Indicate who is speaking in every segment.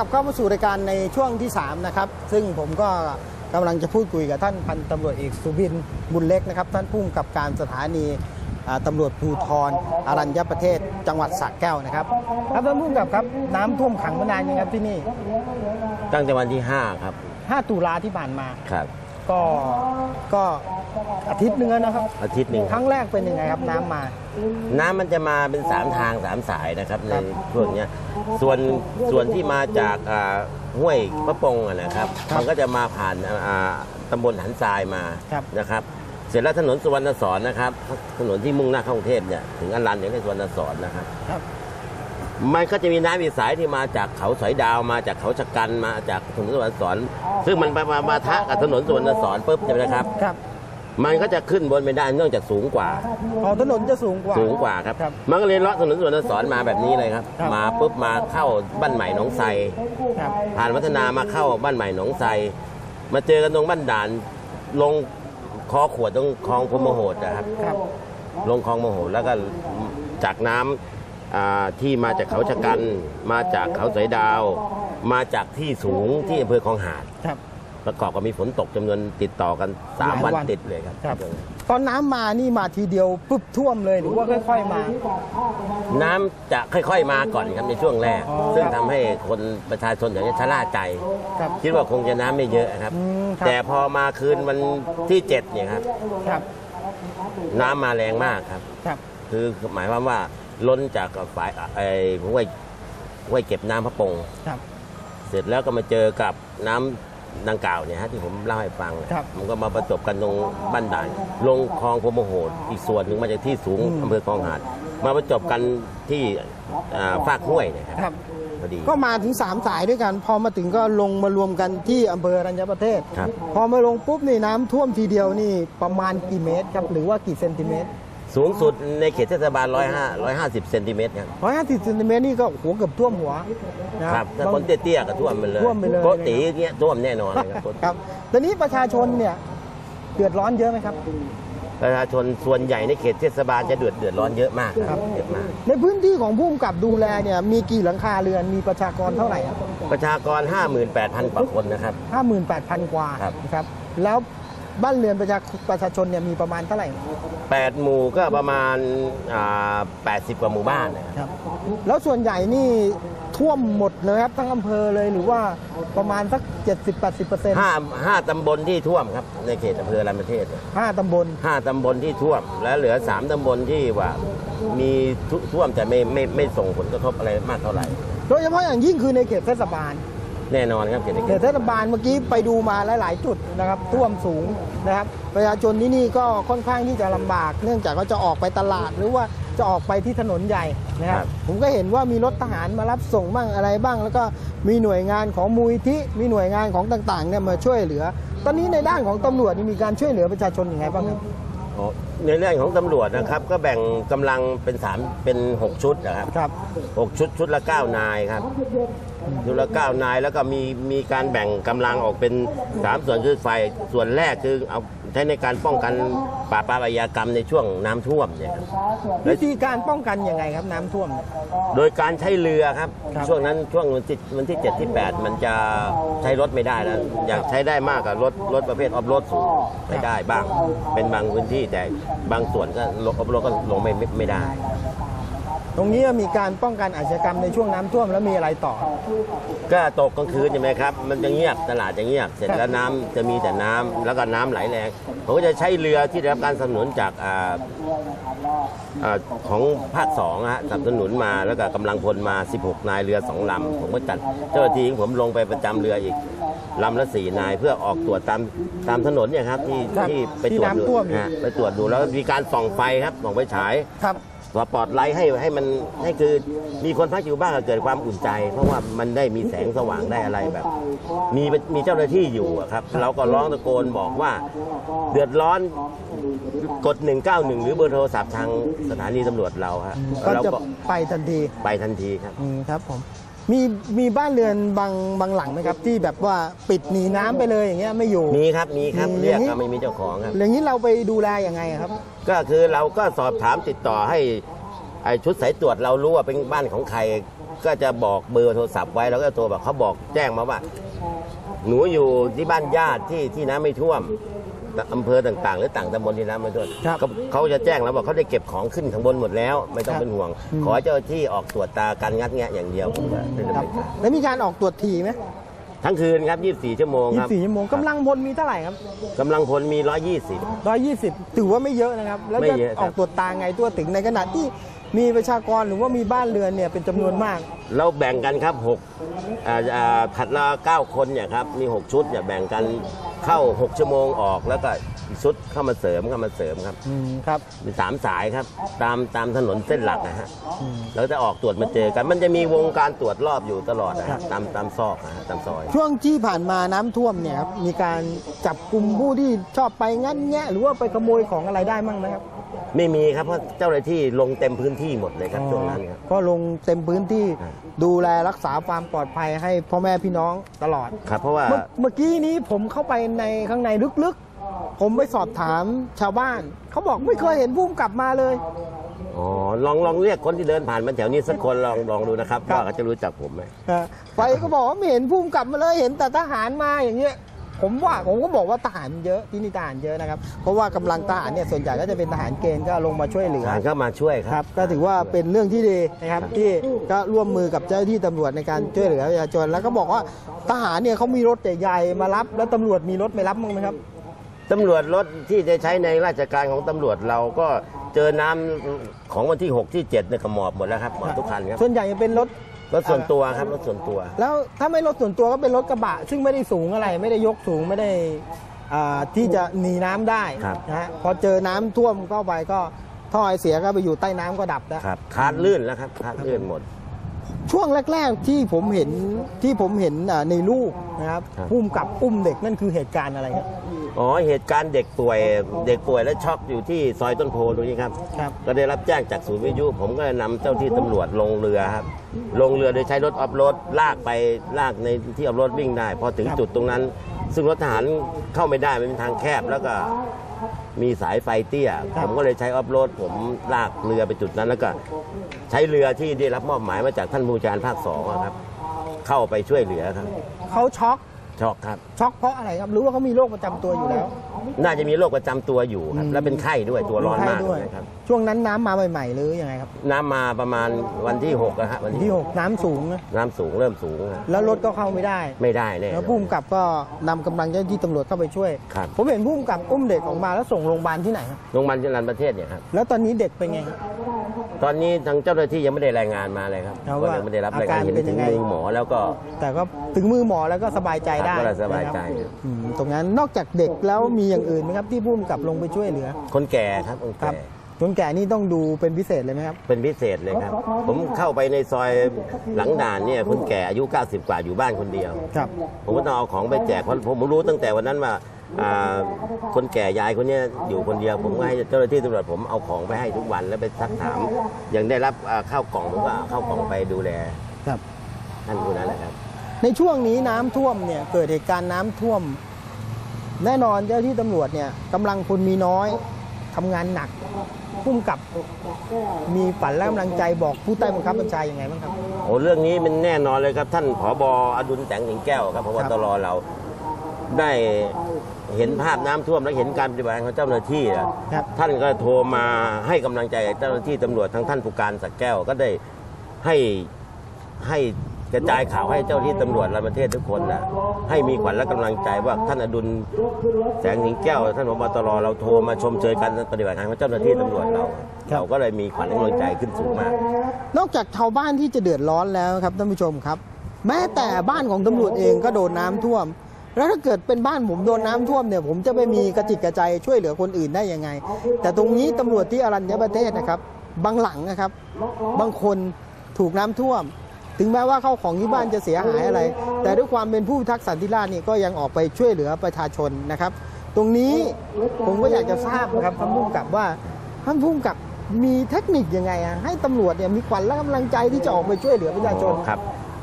Speaker 1: กลับเข้ามาสู่รายการในช่วงที่ 3 นะครับ ซึ่งผมก็กำลังจะพูดคุยกับท่านพันตำรวจเอกสุบินบุญเล็กนะครับ ท่านผู้กำกับการสถานีอ่าตำรวจภูธรอรัญญประเทศจังหวัดสระแก้วนะครับครับท่านผู้กำกับครับน้ำท่วมขังมานานยังครับที่นี่
Speaker 2: ตั้งแต่วันที่ 5 ครับ
Speaker 1: 5 ตุลาที่ผ่านมา
Speaker 2: ครับ
Speaker 1: ก็ก็อาทิตย์หนึงแล้วนะครับ
Speaker 2: อาทิตย์หนึ่ง
Speaker 1: ครั้งแรกเป็นยังไงครับน้ำมา
Speaker 2: น้ำมันจะมาเป็น3ทาง3สายนะครับในช่วงเนี้ยส่วนส่วนที่มาจากอ่าห้วยพระปงอะนะครับ
Speaker 1: ครับ
Speaker 2: มันก็จะมาผ่านอ่าตำบลหันทรายมา
Speaker 1: ครับ
Speaker 2: นะครับ เสร็จแล้วถนนสุวรรณสอนนะครับ ถนนที่มุ่งหน้าเข้ากรุงเทพเนี่ยถึงอรันอย่างที่สุวรรณสอนนะครับ
Speaker 1: ครับ
Speaker 2: มันก็จะมีน้ำอีกสายที่มาจากเขาสอยดาวมาจากเขาชะกันมาจากถนนสุวรรณสอนซึ่งมันไปมามาทะกับถนนสุวรรณสอนปุ๊บใช่ไหมครับ
Speaker 1: ครับ
Speaker 2: มันก็จะขึ้นบนไม่ได้เนื่องจากสูงกว่า
Speaker 1: อ๋อถนนจะสูงกว่า
Speaker 2: สูงกว่าครับ
Speaker 1: ครับ
Speaker 2: มันก็เลยเลาะถนนสุวรรณสอนมาแบบนี้เลยครับ
Speaker 1: ครับ
Speaker 2: มาปุ๊บมาเข้าบ้านใหม่หนองไทร
Speaker 1: ครับ
Speaker 2: ผ่านวัฒนามาเข้าบ้านใหม่หนองไทรมาเจอกันตรงบ้านด่าน ลงคอขวดตรงคลองพรหมโหดนะครับ
Speaker 1: ครับ
Speaker 2: ลงคลองโมโหดแล้วก็จากน้ำ อ่าที่มาจากเขาชะกัน มาจากเขาสอยดาว มาจากที่สูงที่อำเภอคลองหาด
Speaker 1: ครับ
Speaker 2: ประกอบกับมีฝนตกจำนวนติดต่อกัน
Speaker 1: หลาย
Speaker 2: 3วัน
Speaker 1: วัน
Speaker 2: ติดเลยครับ
Speaker 1: ครับ ตอนน้ำมานี่มาทีเดียวปุ๊บท่วมเลยหรือว่าค่อยๆมา
Speaker 2: น้ำจะค่อยๆมาก่อนครับในช่วงแรก
Speaker 1: อ๋อ
Speaker 2: ซึ่งทำให้คนประชาชนอย่างนี้ชะล่าใจ
Speaker 1: ครับ
Speaker 2: คิดว่าคงจะน้ำไม่เยอะครับ
Speaker 1: อืมครับ
Speaker 2: แต่พอมาคืนวันที่เจ็ดเนี่ยครับ
Speaker 1: ครับ
Speaker 2: น้ำมาแรงมากครับ
Speaker 1: ครับ
Speaker 2: คือหมายความว่า ล้นจากฝ่ายไอ้ห้วยห้วยเก็บน้ำพระปง
Speaker 1: ครับ
Speaker 2: เสร็จแล้วก็มาเจอกับน้ำดังกล่าวเนี่ยฮะที่ผมเล่าให้ฟัง
Speaker 1: ครับ
Speaker 2: มันก็มาประจบกันตรงบ้านด่าน ลงคลองพรหมโหดอีกส่วนหนึ่งมาจากที่สูง
Speaker 1: อืม
Speaker 2: อำเภอคลองหาด มาประจบกันที่อ่าฟากห้วยเนย
Speaker 1: ค
Speaker 2: ค
Speaker 1: รั
Speaker 2: รับ บ พอดี
Speaker 1: ก็มาถึง3สายด้วยกัน พอมาถึงก็ลงมารวมกันที่อำเภออรัญญประเทศ
Speaker 2: ครับ
Speaker 1: พอมาลงปุ๊บนี่น้ำท่วมทีเดียวนี่ประมาณกี่เมตรครับ หรือว่ากี่เซนติเมตร
Speaker 2: สูงสุดในเขตเทศบาล105 150เซนติเมตรครับ
Speaker 1: ร้อยห้าสิบเซนติเมตรนี่ก็หัวเกือบท่วมหัวนะครับ
Speaker 2: ถ้า
Speaker 1: บาง
Speaker 2: คนเตี้ยๆก็ท่วมไปเลย
Speaker 1: ท่วมไปเลย
Speaker 2: โกติเงี้ยท่วมแน่นอนเลยครับ
Speaker 1: ครับตอนนี้ประชาชนเนี่ยเดือดร้อนเยอะไหมครับ
Speaker 2: ประชาชนส่วนใหญ่ในเขตเทศบาลจะเดือดเดือดร้อนเยอะมากครับเยอะมาก
Speaker 1: ในพื้นที่ของผู้กำกับดูแลเนี่ยมีกี่หลังคาเรือนมีประชากรเท่าไหร่ครับ
Speaker 2: ประชากร 58,000กว่าคนนะครับ
Speaker 1: ห้าหมื่นแปดพันกว่า
Speaker 2: ครับ
Speaker 1: นะครับ แล้ว บ้านเรือนประชาประชาชนเนี่ยมีประมาณเท่าไหร่
Speaker 2: 8 หมู่ก็ประมาณอ่า80 กว่าหมู่บ้านนะครับ
Speaker 1: ครับ แล้วส่วนใหญ่นี่ท่วมหมดเลยครับทั้งอำเภอเลยหรือว่าประมาณสัก 70-80%เปอร์เซ็นต์
Speaker 2: ห้าห้าตำบลที่ท่วมครับ ในเขตอำเภอรันประเทศเนี่ย
Speaker 1: ห้าตำบล
Speaker 2: ห้าตำบลที่ท่วม และเหลือ3ตำบลที่ว่ามีทุท่วมแต่ไม่ไม่ไม่ส่งผลกระทบอะไรมากเท่าไหร่
Speaker 1: โดยเฉพาะอย่างยิ่งคือในเขตเทศบาล
Speaker 2: แน่นอนครับเขต
Speaker 1: เขตเทศบาลเมื่อกี้ไปดูมาหลาย ๆ จุดนะครับท่วมสูงนะครับ ประชาชนที่นี่ก็ค่อนข้างที่จะลำบาก เนื่องจากว่าจะออกไปตลาดหรือว่าจะออกไปที่ถนนใหญ่นะครับ ผมก็เห็นว่ามีรถทหารมารับส่งบ้างอะไรบ้าง แล้วก็มีหน่วยงานของมูลที่มีหน่วยงานของต่าง ๆ เนี่ยมาช่วยเหลือ ตอนนี้ในด้านของตำรวจนี่มีการช่วยเหลือประชาชนยังไงบ้างครับ
Speaker 2: อ๋อ ในเรื่องของตำรวจนะครับก็แบ่งกำลังเป็นสามเป็นหกชุดนะครับ
Speaker 1: ครับ
Speaker 2: หกชุดชุดละเก้านายครับชุดละเก้านายแล้วก็มีมีการแบ่งกำลังออกเป็นสามส่วนคือฝ่ายส่วนแรกคือเอา ใช้ในการป้องกันปราบปรามอาชญากรรมในช่วงน้ำท่วมเนี่ยครับ
Speaker 1: วิธีการป้องกันยังไงครับน้ำท่วมเนี่ย
Speaker 2: โดยการใช้เรือครับ
Speaker 1: ครับ
Speaker 2: ช่วงนั้นช่วงวันที่วันที่7ที่8มันจะใช้รถไม่ได้แล้วอยากใช้ได้มากกับรถรถประเภทออฟโรดสูงไปได้บ้าง เป็นบางพื้นที่แต่บางส่วนก็รถออฟโรดก็ลงไม่ไม่ไม่ได้
Speaker 1: ต รงนี้มีการป้องกันอาชญากรรมในช่วงน้ำท่วมแล้วมีอะไรต่อ
Speaker 2: ก็ตกกลางคืนใช่ไหมครับ มันจะเงียบตลาดจะเงียบ เสร็จแล้วน้ำจะมีแต่น้ำแล้วก็น้ำไหลแรงผมก็จะใช้เรือที่ได้รับการสนับสนุนจากอ่าอ่าของภาคสองฮะสนับสนุนมาแล้วก็กำลังพลมา 16 นายเรือสองลำผมก็จัดเจ้าหน้าที่ของผมลงไปประจำเรืออีกลำละสี่นายเพื่อออกตรวจตามตามถนนเนี่ยครับที่
Speaker 1: ครับ
Speaker 2: ที่ไป
Speaker 1: ที่
Speaker 2: ตรวจ
Speaker 1: น้ำ
Speaker 2: ดู
Speaker 1: ท่วม
Speaker 2: ฮะไปตรวจดูแล้วมีการส่องไฟครับส่องไฟฉาย
Speaker 1: ครับ
Speaker 2: สปอตไลท์ให้ให้มันให้คือมีคนพักอยู่บ้างก็เกิดความอุ่นใจ เพราะว่ามันได้มีแสงสว่างได้อะไรแบบ มีมีเจ้าหน้าที่อยู่อะครับ เราก็ร้องตะโกนบอกว่าเดือดร้อนกด 191 หรือเบอร์โทรศัพท์ทางสถานีตำรวจเราฮะ
Speaker 1: ก็
Speaker 2: เรา
Speaker 1: จะ
Speaker 2: ก็
Speaker 1: ไปทันที
Speaker 2: ไปทันทีครับ
Speaker 1: อืมครับผม มีมีบ้านเรือนบางบางหลังไหมครับ ที่แบบว่าปิดหนีน้ำไปเลยอย่างเงี้ยไม่อยู่
Speaker 2: มีครับมีครับ
Speaker 1: มี
Speaker 2: เรียก
Speaker 1: อย่างนี้
Speaker 2: ก็ไม่มีเจ้าของครับ
Speaker 1: อย่างนี้เราไปดูแลยังไงครับ
Speaker 2: ก็คือเราก็สอบถามติดต่อให้ไอ้ชุดสายตรวจเรารู้ว่าเป็นบ้านของใคร ก็จะบอกเบอร์โทรศัพท์ไว้แล้วก็โทรบอกเขาบอกแจ้งมาว่า หนูอยู่ที่บ้านญาติที่ที่น้ำไม่ท่วม อำเภอต่างๆ หรือต่างตำบลที่น้ำไม่ท่วม
Speaker 1: ครับ
Speaker 2: เขาเขาจะแจ้งแล้วบอกเขาได้เก็บของขึ้นข้างบนหมดแล้ว ไม่ต้อง
Speaker 1: ครับ
Speaker 2: เป็นห่วง
Speaker 1: อืม
Speaker 2: ขอให้เจ้าหน้าที่ออกตรวจตาการงัดแงะอย่างเดียวผมว่าได้ดำ
Speaker 1: ครับ
Speaker 2: เนินการ
Speaker 1: แล้วมีการออกตรวจทีไหม
Speaker 2: ทั้งคืนครับ 24 ชั่วโมงครับ
Speaker 1: 24ชั่วโมงกำลังพลมีเท่าไหร่ครับ
Speaker 2: กำลังพลมี
Speaker 1: 120ถือว่าไม่เยอะนะครับ แล้ว
Speaker 2: ไม่
Speaker 1: จะ
Speaker 2: เยอะครับ
Speaker 1: ออกตรวจตาไงตัวถึงในขณะที่ มีประชากรหรือว่ามีบ้านเรือนเนี่ยเป็นจำนวนมาก
Speaker 2: เราแบ่งกันครับ6อ่าอ่าผัดละ9คนเนี่ยครับมี 6 ชุดเนี่ยแบ่งกันเข้า 6 ชั่วโมงออกแล้วก็ อีกชุดเข้ามาเสริมเข้ามาเสริมครับ
Speaker 1: อืมครับ
Speaker 2: มีสามสายครับ ตามตามถนนเส้นหลักนะฮะ
Speaker 1: อืม
Speaker 2: แล้วจะออกตรวจมาเจอกัน มันจะมีวงการตรวจรอบอยู่ตลอดนะ
Speaker 1: ครั
Speaker 2: ฮะ
Speaker 1: บ
Speaker 2: ตามตามซอกนะฮะตามซอย
Speaker 1: ช่วงที่ผ่านมาน้ำท่วมเนี่ยครับมีการจับกลุ่มผู้ที่ชอบไปงัดแงะหรือว่าไปขโมยของอะไรได้มั่งไหมครับ
Speaker 2: ไม่มีครับเพราะเจ้าหน้าที่ลงเต็มพื้นที่หมดเลยครับช่วงนั้นครับ
Speaker 1: ก็ลงเต็มพื้นที่
Speaker 2: ครับ
Speaker 1: ดูแลรักษาความปลอดภัยให้พ่อแม่พี่น้องตลอด
Speaker 2: ครับ เพราะว่า
Speaker 1: เมื่อเมื่อกี้นี้ผมเข้าไปในข้างในลึกๆ ผมไปสอบถามชาวบ้าน เขาบอกไม่เคยเห็นภูมิกลับมาเลย
Speaker 2: อ๋อลองลองเรียกคนที่เดินผ่านมาแถวนี้สักคนลองลองดูนะครับ
Speaker 1: ครับ
Speaker 2: ว่าเขาจะรู้จักผมไหม
Speaker 1: เออไปก็บอกว่าไม่เห็นภูมิกลับมาเลยเห็นแต่ทหารมาอย่างเงี้ย ผมว่าผมก็บอกว่าทหารเยอะที่นี่ทหารเยอะนะครับ เพราะว่ากำลังทหารเนี่ยส่วนใหญ่ก็จะเป็นทหารเกณฑ์ก็ลงมาช่วยเหลือ
Speaker 2: ทหารเข้ามาช่วยค
Speaker 1: ค
Speaker 2: รั
Speaker 1: รับ บก็ถือว่าเป็นเรื่องที่ดีนะครับที่ก็ร่วมมือกับเจ้าหน้าที่ตำรวจในการช่วยเหลือประชาชนแล้วก็บอกว่าทหารเนี่ยเขามีรถใหญ่ๆมารับ แล้วตำรวจมีรถไม่รับมั้งไหมครับ
Speaker 2: ตำรวจรถที่จะใช้ในราชการของตำรวจเราก็เจอน้ำของวันที่ 6 ที่7เนี่ยก็หมอบหมดแล้วครับหมอบทุกคันครับ
Speaker 1: ส่วนใหญ่จะเป็นรถ
Speaker 2: รถส่วนตัวครับรถส่วนตัว
Speaker 1: แล้วถ้าไม่รถส่วนตัวก็เป็นรถกระบะ ซึ่งไม่ได้สูงอะไร ไม่ได้ยกสูงไม่ได้อ่าที่จะหนีน้ำได้
Speaker 2: ครับ
Speaker 1: นะฮะพอเจอน้ำท่วมเข้าไปก็ท่อไอเสียก็ไปอยู่ใต้น้ำก็ดับแล้ว
Speaker 2: ครับคาดลื่นแล้วครับคาดลื่นหมด
Speaker 1: ช่วงแรก ๆ ที่ผมเห็นที่ผมเห็นอ่าในรูปนะครับ
Speaker 2: ครับ
Speaker 1: พุ่มกับอุ้มเด็กนั่นคือเหตุการณ์อะไรครับ
Speaker 2: อ๋อเหตุการณ์เด็กป่วยเด็กป่วยและช็อกอยู่ที่ซอยต้นโพตรงนี้ครับ
Speaker 1: ครับ
Speaker 2: ก็ได้รับแจ้งจากศูนย์วิทยุ ผมก็นำเจ้าที่ตำรวจลงเรือครับ ลงเรือโดยใช้รถออฟโรดลากไปลากในที่ออฟโรดวิ่งได้ พอถึง
Speaker 1: ครับ
Speaker 2: จุดตรงนั้น ซึ่งรถทหารเข้าไม่ได้มันเป็นทางแคบแล้วก็ มีสายไฟเตี้ย ผมก็เลยใช้ออฟโรด ผมลากเรือไปจุดนั้น แล้วก็ใช้เรือที่ได้รับมอบหมายมาจากท่านผู้การภาคสองอะครับ เข้าไปช่วยเหลือครับ
Speaker 1: เขาช็อก
Speaker 2: ช็อกครับ
Speaker 1: ช็อกเพราะอะไรครับหรือว่าเขามีโรคประจำตัวอยู่แล้ว
Speaker 2: น่าจะมีโรคประจำตัวอยู่ครับ
Speaker 1: อืม
Speaker 2: และเป็นไข้ด้วยตัวร้อนมาก
Speaker 1: ไข้ด้วย
Speaker 2: เลยครับ
Speaker 1: ช่วงนั้นน้ำมาใหม่ ๆ หรือยังไงครับ
Speaker 2: น้ำมาประมาณวันที่6นะฮะวัน
Speaker 1: ที่
Speaker 2: ที่
Speaker 1: หกน้ำสูงนะ
Speaker 2: น้ำสูงเริ่มสูงนะ
Speaker 1: แล้วรถก็เข้าไม่ได้
Speaker 2: ไม่ได้แน่
Speaker 1: แล้วพุ่มกับก็นำกำลังเจ้าหน้าที่ตำรวจเข้าไปช่วย
Speaker 2: ครับ
Speaker 1: ผมเห็นพุ่มกับอุ้มเด็กออกมาแล้วส่งโรงพยาบาลที่ไหนครับ
Speaker 2: โรงพยาบาลจรัญประเทศเนี่ยครับ
Speaker 1: แล้วตอนนี้เด็กเป็นไงครับ
Speaker 2: ตอนนี้ทางเจ้าหน้าที่ยังไม่ได้รายงานมาเลยครับ
Speaker 1: เอา
Speaker 2: ก็
Speaker 1: ว่า
Speaker 2: ยังไม่ได้รับรายงาน
Speaker 1: อาการ
Speaker 2: เห็น
Speaker 1: เป็นยั
Speaker 2: ถึ
Speaker 1: ง
Speaker 2: ง
Speaker 1: ไง
Speaker 2: มือหมอแล้วก็
Speaker 1: แต่ก็ถึงมือหมอแล้วก็สบายใจได้
Speaker 2: ครับก็เลยสบายใจ
Speaker 1: นะครับอืมตรงนั้นนอกจากเด็กแล้วมีอย่างอื่นไหมครับที่พุ่มกับลงไปช่วยเหลือ
Speaker 2: คนแก่ครับคน
Speaker 1: ครั
Speaker 2: แก่
Speaker 1: บคนแก่นี่ต้องดูเป็นพิเศษเลยไหมครับ
Speaker 2: เป็นพิเศษเลยครับ ผมเข้าไปในซอยหลังด่านเนี่ยคนแก่อายุ 90 กว่าอยู่บ้านคนเดียว
Speaker 1: ครับ
Speaker 2: ผมก็ต้องเอาของไปแจกเพราะผมรู้ตั้งแต่วันนั้นว่าอ่า คนแก่ยายคนเนี้ยอยู่คนเดียวผมก็ให้เจ้าหน้าที่ตำรวจผมเอาของไปให้ทุกวันแล้วไปซักถามยังได้รับอ่าข้าวกล่องผมก็เอาข้าวกล่องไปดูแล
Speaker 1: ครับ
Speaker 2: ท่านผู้นั้นแหละครับ
Speaker 1: ในช่วงนี้น้ำท่วมเนี่ยเกิดเหตุการณ์น้ำท่วม แน่นอนเจ้าหน้าที่ตำรวจเนี่ยกำลังพลมีน้อยทำงานหนักพุ่มกับมีฝันและกำลังใจบอกผู้ใต้บังคับบัญชาอย่างไงบ้างครับ
Speaker 2: โอ้เรื่องนี้มันแน่นอนเลยครับ ท่านผอบอดุลแสงสิงแก้วครับพบตรเรา ได้เห็นภาพน้ำท่วมและเห็นการปฏิบัติงานของเจ้าหน้าที่อะ
Speaker 1: ครับ
Speaker 2: ท่านก็โทรมาให้กำลังใจเจ้าหน้าที่ตำรวจทั้งท่านผู้การสักแก้วก็ได้ให้ให้กระจายข่าวให้เจ้าหน้าที่ตำรวจและประเทศทุกคนนะให้มีขวัญและกำลังใจว่าท่านอดุลแสงสิงแก้ว ท่านผบตรเราโทรมาชมเชยการปฏิบัติงานของเจ้าหน้าที่ตำรวจเรา
Speaker 1: ครับ
Speaker 2: เราก็เลยมีขวัญและกำลังใจขึ้นสูงมาก
Speaker 1: นอกจากชาวบ้านที่จะเดือดร้อนแล้วครับท่านผู้ชมครับ แม้แต่บ้านของตำรวจเองก็โดนน้ำท่วม แล้วถ้าเกิดเป็นบ้านผมโดนน้ำท่วมเนี่ยผมจะไปมีกระจิตกระใจช่วยเหลือคนอื่นได้ยังไง แต่ตรงนี้ตำรวจที่อรัญญประเทศนะครับ บางหลังนะครับ บางคนถูกน้ำท่วม ถึงแม้ว่าเข้าของที่บ้านจะเสียหายอะไร แต่ด้วยความเป็นผู้ทักษ์สันติราษฎร์นี่ก็ยังออกไปช่วยเหลือประชาชนนะครับ ตรงนี้ผมก็อยากจะทราบนะครับท่านผู้กำกับว่าท่านผู้กำกับมีเทคนิคยังไงอะให้ตำรวจเนี่ยมีขวัญและกำลังใจที่จะออกไปช่วยเหลือประชาชน
Speaker 2: ครับ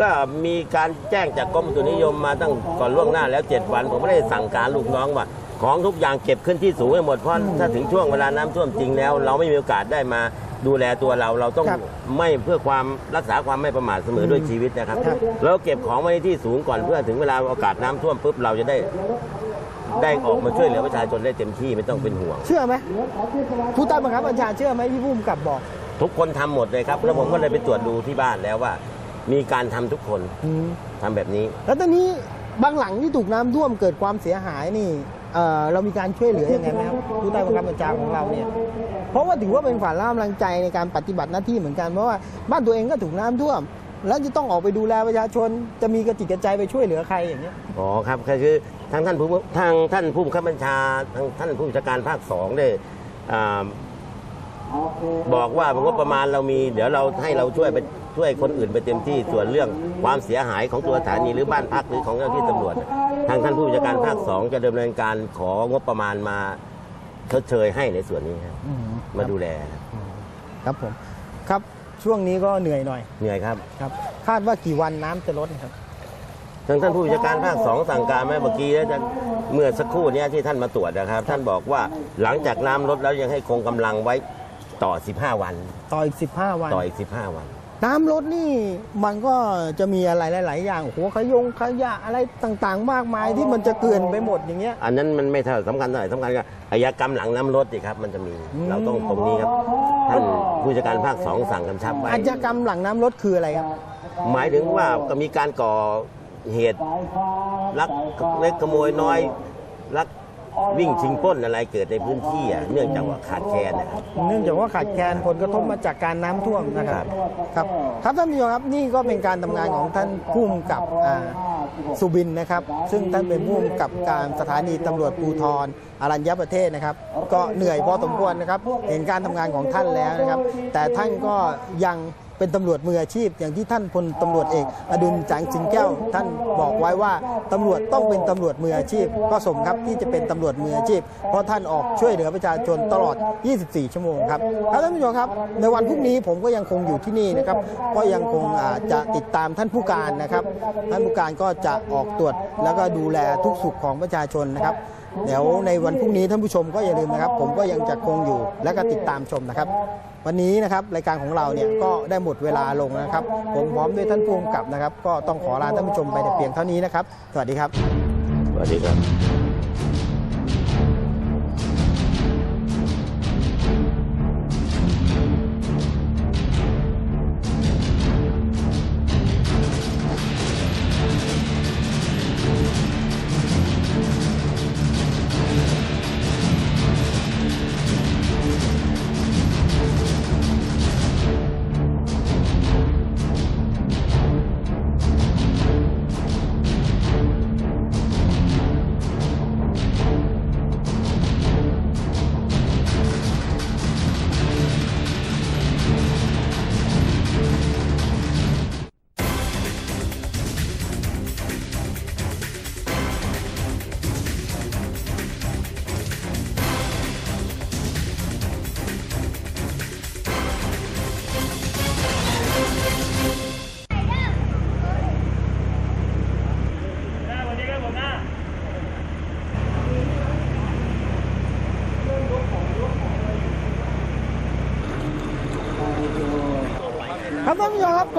Speaker 2: ก็มีการแจ้งจากกรมอุตุนิยมมาตั้งก่อนล่วงหน้าแล้ว 7 วัน ผมไม่ได้สั่งการลูกน้องว่า ของทุกอย่างเก็บขึ้นที่สูงให้หมดเพราะถ้าถึงช่วงเวลาน้ำท่วมจริงแล้ว เราไม่มีโอกาสได้มาดูแลตัวเราเราต้อง
Speaker 1: ครับ
Speaker 2: ไม่เพื่อความรักษาความไม่ประมาทเสมอด้วยชีวิตนะครับ
Speaker 1: ครับ
Speaker 2: แล้วเก็บของไว้ในที่สูงก่อนเพื่อถึงเวลาโอกาสน้ำท่วมปุ๊บเราจะได้ได้ออกมาช่วยเหลือประชาชนได้เต็มที่ไม่ต้องเป็นห่วง
Speaker 1: เชื่อไหมผู้ใต้บังคับบัญชาเชื่อไหมพี่พุ่มกับบอก
Speaker 2: ทุกคนทำหมดเลยครับ แล้วผมก็เลยไปตรวจดูที่บ้านแล้วว่า มีการทำทุกคน
Speaker 1: อืม
Speaker 2: ทำแบบนี้
Speaker 1: แล้วตอนนี้บางหลังที่ถูกน้ำท่วมเกิดความเสียหายนี่เอ่อเรามีการช่วยเหลือยังไงไหมครับผู้ใต้บังคับบัญชาของเราเนี่ยเพราะว่าถือว่าเป็นฝ่ายล่ามกำลังใจในการปฏิบัติหน้าที่เหมือนกันเพราะว่าบ้านตัวเองก็ถูกน้ำท่วม แล้วจะต้องออกไปดูแลประชาชน จะมีกระจิตกระใจไปช่วยเหลือใครอย่างเงี้ย
Speaker 2: อ๋อครับก็คือทางท่านผู้ทางท่านผู้บังคับบัญชาทางท่านผู้บัญชาการภาคสองได้อ่าบอกว่างบประมาณเรามี เดี๋ยวเราให้เราช่วยไป ช่วยคนอื่นไปเต็มที่ส่วนเรื่องความเสียหายของตัวสถานีหรือบ้านพักหรือของเจ้าหน้าที่ตำรวจเนี่ยทางท่านผู้บัญชาการภาคสองจะดำเนินการของบประมาณมาชดเชยให้ในส่วนนี้ครับมาดูแล
Speaker 1: ครับผม ครับช่วงนี้ก็เหนื่อยหน่อย
Speaker 2: เหนื่อยครับ
Speaker 1: ครับ คาดว่ากี่วันน้ำจะลดนะครับ
Speaker 2: ทางท่านผู้บัญชาการภาคสองสั่งการไหมเมื่อกี้แล้วท่านเมื่อสักครู่เนี้ยที่ท่านมาตรวจนะครับ ท่านบอกว่าหลังจากน้ำลดแล้วยังให้คงกำลังไว้ต่อ 15 วัน
Speaker 1: ต่ออีก 15 วัน
Speaker 2: ต่ออีก 15 วัน
Speaker 1: น้ำลดนี่มันก็จะมีอะไรหลาย ๆ อย่างโอ้โหขยงขยะอะไรต่างๆ มากมายที่มันจะเกลื่อนไปหมดอย่างเงี้ย
Speaker 2: อันนั้นมันไม่เท่าสำคัญเท่าไหร่สำคัญกับอายกรรมหลังน้ำลดสิครับมันจะมี
Speaker 1: อืม
Speaker 2: เราต้องตรงนี้ครับท่านผู้จัดการภาคสองสั่งกำชับไว้
Speaker 1: อาชญากรรมหลังน้ำลดคืออะไรครับ
Speaker 2: หมายถึงว่าก็มีการก่อเหตุลักเล็กขโมยน้อยลัก วิ่งชิงปล้นอะไรเกิดในพื้นที่อะเนื่องจากว่าขาดแคลนนะครับ
Speaker 1: เนื่องจากว่าขาดแคลนผลกระทบมาจากการน้ำท่วมนะครับ ครับครับท่านผู้ชมครับนี่ก็เป็นการทำงานของท่านผู้กำกับอ่าสุบินนะครับ ซึ่งท่านเป็นผู้กำกับการสถานีตำรวจภูธรอรัญญประเทศนะครับ ก็เหนื่อยพอสมควรนะครับ เห็นการทำงานของท่านแล้วนะครับ แต่ท่านก็ยัง เป็นตำรวจมืออาชีพ อย่างที่ท่านพลตำรวจเอกอดุลจังสิงแก้ว ท่านบอกไว้ว่าตำรวจต้องเป็นตำรวจมืออาชีพ ก็สมครับที่จะเป็นตำรวจมืออาชีพ เพราะท่านออกช่วยเหลือประชาชนตลอด 24 ชั่วโมงครับท่านผู้ชมครับ ในวันพรุ่งนี้ผมก็ยังคงอยู่ที่นี่นะครับก็ยังคงอ่าจะติดตามท่านผู้การนะครับ ท่านผู้การก็จะออกตรวจแล้วก็ดูแลทุกสุขของประชาชนนะครับ เดี๋ยวในวันพรุ่งนี้ท่านผู้ชมก็อย่าลืมนะครับ ผมก็ยังจะคงอยู่และก็ติดตามชมนะครับ วันนี้นะครับรายการของเราเนี่ยก็ได้หมดเวลาลงนะครับ ผมพร้อมด้วยท่านผู้กำกับนะครับ ก็ต้องขอลาท่านผู้ชมไปแต่เพียงเท่านี้นะครับ สวัสดีครับ
Speaker 2: สวัสดีครับ
Speaker 1: ครับ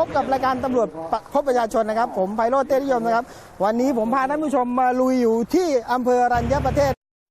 Speaker 1: บพบกับรายการตำรวจพบประชาชนนะครับ ผมไพโรจน์เตนิยมนะครับ วันนี้ผมพาท่านผู้ชมมาลุยอยู่ที่อำเภออรัญญประเทศ